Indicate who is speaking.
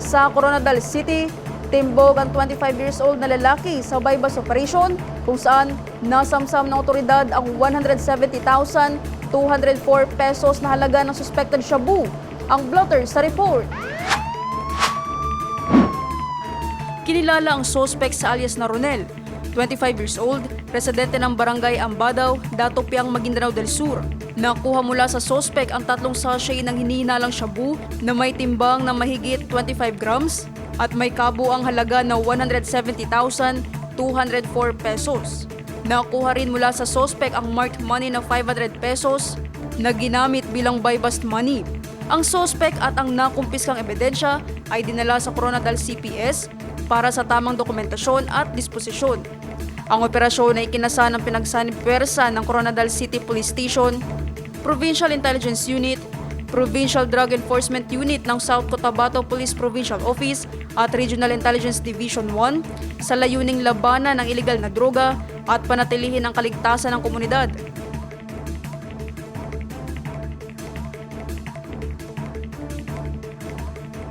Speaker 1: Sa Coronadal City, timbog ang 25 years old na lalaki sa bypass operation kung saan nasamsam ng otoridad ang 170,204 pesos na halaga ng suspected shabu. Ang blotter sa report. Kinilala ang suspect sa alias na Ronel, 25 years old, residente ng barangay Ambadaw, Datopiang, Maguindanao del Sur. Nakuha mula sa suspect ang tatlong sachet ng hinihinalang shabu na may timbang na mahigit 25 grams at may kabuang halaga na 170,204 pesos. Nakuha rin mula sa suspect ang marked money na 500 pesos na ginamit bilang buy-bust money. Ang suspect at ang nakumpiskang ebidensya ay dinala sa Coronadal CPS para sa tamang dokumentasyon at disposisyon. Ang operasyon ay kinasa ng pinagsanib pwersa ng Coronadal City Police Station, Provincial Intelligence Unit, Provincial Drug Enforcement Unit ng South Cotabato Police Provincial Office at Regional Intelligence Division 1 sa layuning labanan ng ilegal na droga at panatilihin ang kaligtasan ng komunidad.